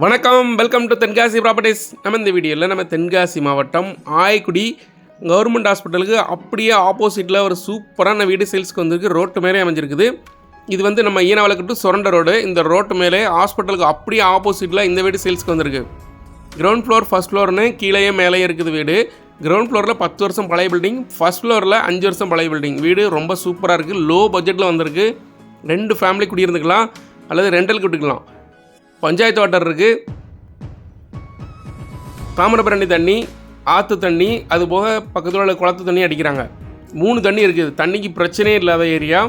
வணக்கம் welcome to Tenkasi properties நம்ம இந்த வீடியோவில் நம்ம தென்காசி மாவட்டம் ஆயக்குடி கவர்மெண்ட் ஹாஸ்பிட்டலுக்கு அப்படியே ஆப்போசிட்டில் ஒரு சூப்பரான வீடு சேல்ஸ்க்கு வந்திருக்கு. ரோட்டு மேலே அமைஞ்சிருக்குது. இது வந்து நம்ம ஈனவளக்கு டு சுரண்ட ரோடு. இந்த ரோட்டு மேலே ஹாஸ்பிட்டலுக்கு அப்படியே ஆப்போசிட்டில் இந்த வீடு சேல்ஸ்க்கு வந்திருக்கு. கிரவுண்ட் ஃப்ளோர் ஃபஸ்ட் ஃப்ளோர்னு கீழேயே மேலேயே இருக்குது வீடு. கிரவுண்ட் ஃப்ளோரில் பத்து வருஷம் பழைய பில்டிங் ஃபஸ்ட் ஃப்ளோரில் அஞ்சு வருஷம் பழைய பில்டிங் வீடு ரொம்ப சூப்பராக இருக்குது லோ பட்ஜெட்டில் வந்திருக்கு. ரெண்டு ஃபேமிலி குடியிருந்துக்கலாம் அல்லது ரெண்டலுக்கு விட்டுக்கலாம். பஞ்சாயத்து வாட்டர் இருக்குது தாமிரபரணி தண்ணி ஆற்று தண்ணி அது போக பக்கத்தில் உள்ள குளத்து தண்ணி அடிக்கிறாங்க. மூணு தண்ணி இருக்குது. தண்ணிக்கு பிரச்சனையே இல்லாத ஏரியா.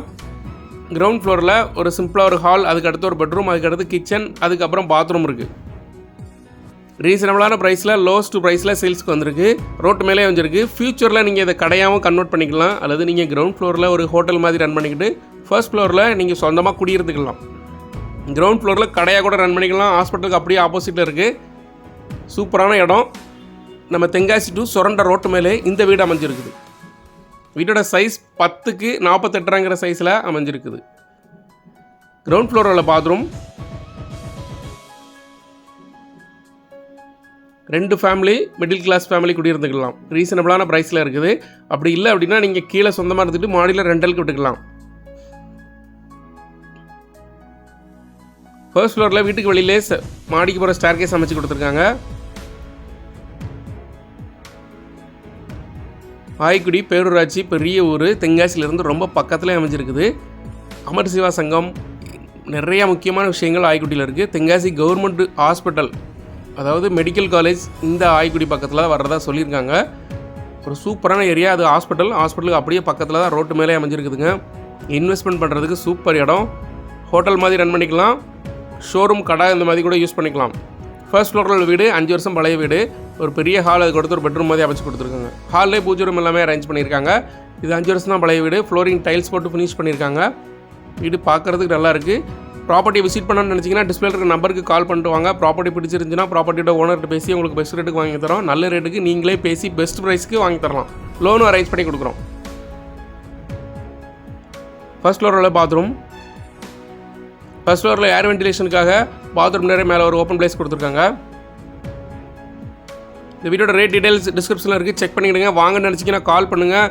கிரவுண்ட் ஃப்ளோரில் ஒரு சிம்பிளாக ஒரு ஹால் அதுக்கு அடுத்து ஒரு பெட்ரூம் அதுக்கடுத்து கிச்சன் அதுக்கப்புறம் பாத்ரூம் இருக்குது ரீசனபிளான ப்ரைஸில் லோஸ்ட் ப்ரைஸில் சேல்ஸ்க்கு வந்திருக்கு. ரோட்டு மேலே வந்துருக்கு. ஃப்யூச்சரில் நீங்கள் இதை கடையாகவும் கன்வெர்ட் பண்ணிக்கலாம். அல்லது நீங்கள் கிரவுண்ட் ஃப்ளோரில் ஒரு ஹோட்டல் மாதிரி ரன் பண்ணிக்கிட்டு ஃபர்ஸ்ட் ஃப்ளோரில் நீங்கள் சொந்தமாக குடியிருந்துக்கலாம். கிரவுண்ட் ஃப்ளோரில் கடையாக கூட ரன் பண்ணிக்கலாம். ஹாஸ்பிட்டலுக்கு அப்படியே ஆப்போசிட்டில் இருக்குது சூப்பரான இடம். நம்ம தென்காசி டு சுரண்ட ரோட்டு மேலே இந்த வீடு அமைஞ்சிருக்குது. வீட்டோட சைஸ் பத்துக்கு நாற்பத்தெட்டுறாங்கிற சைஸில் அமைஞ்சிருக்குது. கிரவுண்ட் ஃப்ளோரில் பாத்ரூம் ரெண்டு ஃபேமிலி மிடில் கிளாஸ் ஃபேமிலி குடியிருந்துக்கலாம். ரீசனபிளான ப்ரைஸில் இருக்குது. அப்படி இல்லை அப்படின்னா நீங்கள் கீழே சொந்தமாக இருந்துட்டு மாடியில் ரெண்டலுக்கு விட்டுக்கலாம். ஃபர்ஸ்ட் ஃப்ளோரில் வீட்டுக்கு வெளியிலே மாடிக்கு போகிற ஸ்டார்கேஸ் அமைச்சு கொடுத்துருக்காங்க. ஆய்க்குடி பேரூராட்சி பெரிய ஊர். தென்காசியிலேருந்து ரொம்ப பக்கத்தில் அமைஞ்சிருக்குது. அமர் சிவா சங்கம் நிறைய முக்கியமான விஷயங்கள் ஆய்க்குடியில் இருக்குது தென்காசி கவர்மெண்ட் ஹாஸ்பிட்டல் அதாவது மெடிக்கல் காலேஜ் இந்த ஆய்க்குடி பக்கத்தில் வர்றதா சொல்லியிருக்காங்க. ஒரு சூப்பரான ஏரியா அது ஹாஸ்பிட்டல் ஹாஸ்பிட்டலுக்கு அப்படியே பக்கத்தில் தான் ரோட்டு மேலே அமைஞ்சிருக்குதுங்க. இன்வெஸ்ட்மெண்ட் பண்ணுறதுக்கு சூப்பர் இடம். ஹோட்டல் மாதிரி ரன் பண்ணிக்கலாம். ஷோரூம் கடை இந்த மாதிரி கூட யூஸ் பண்ணிக்கலாம். ஃபர்ஸ்ட் ஃப்ளோரில் உள்ள வீடு அஞ்சு வருஷம் பழைய வீடு. ஒரு பெரிய ஹால் அது கொடுத்து ஒரு பெட்ரூம் மாதிரி அமைச்சு கொடுத்துருக்காங்க. ஹால்லே பூஜை ரூம் எல்லாமே அரேஞ்ச் பண்ணியிருக்காங்க. இது அஞ்சு வருஷம் தான் பழைய வீடு. ஃப்ளோரிங் டைல்ஸ் போட்டு ஃபினிஷ் பண்ணியிருக்காங்க. வீடு பார்க்குறதுக்கு நல்லாயிருக்கு ப்ராப்பர்ட்டி ப்ராப்பர்ட்டியை விசிட் பண்ணணும்னு நினச்சிங்கன்னா டிஸ்பிளே இருக்கிற நம்பருக்கு கால் பண்ணிட்டு வாங்க. ப்ராப்பர்ட்டி பிடிச்சிருந்துச்சுன்னா ப்ராப்பர்ட்டியோட ஓனர்கிட்ட பேசி உங்களுக்கு பெஸ்ட் ரேட்டுக்கு வாங்கி தரோம். நல்ல ரேட்டுக்கு நீங்களே பேசி பெஸ்ட் ப்ரைஸ்க்கு வாங்கி தரலாம். லோனும் அரேஞ்ச் பண்ணி கொடுக்குறோம். ஃபர்ஸ்ட் ஃப்ளோரில் பாத்ரூம் ஃபர்ஸ்ட் ஃப்ளோரில் ஏர் வென்டிலேஷனுக்காக பாத்ரூம் நிறைய மேலே ஒரு ஓப்பன் பிளேஸ் கொடுத்துருக்காங்க. இந்த வீடியோட ரேட் டீடைல்ஸ் டிஸ்கிரிப்ஷனில் இருக்குது செக் பண்ணிக்கிடுங்க. வாங்கன்னு நினச்சிங்கன்னா கால் பண்ணுங்கள்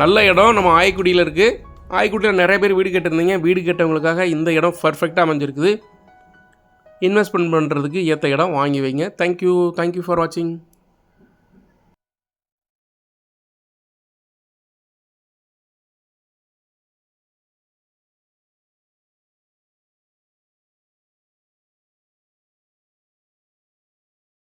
நல்ல இடம். நம்ம ஆய்க்குடியில் இருக்குது ஆய்க்குடியில் நிறைய பேர் வீடு கேட்டிருந்தீங்க வீடு கேட்டவங்களுக்காக இந்த இடம் பர்ஃபெக்டாக அமைஞ்சிருக்குது. இன்வெஸ்ட்மெண்ட் பண்ணுறதுக்கு ஏற்ற இடம் வாங்கி வைங்க. தேங்க்யூ தேங்க்யூ ஃபார் வாட்சிங்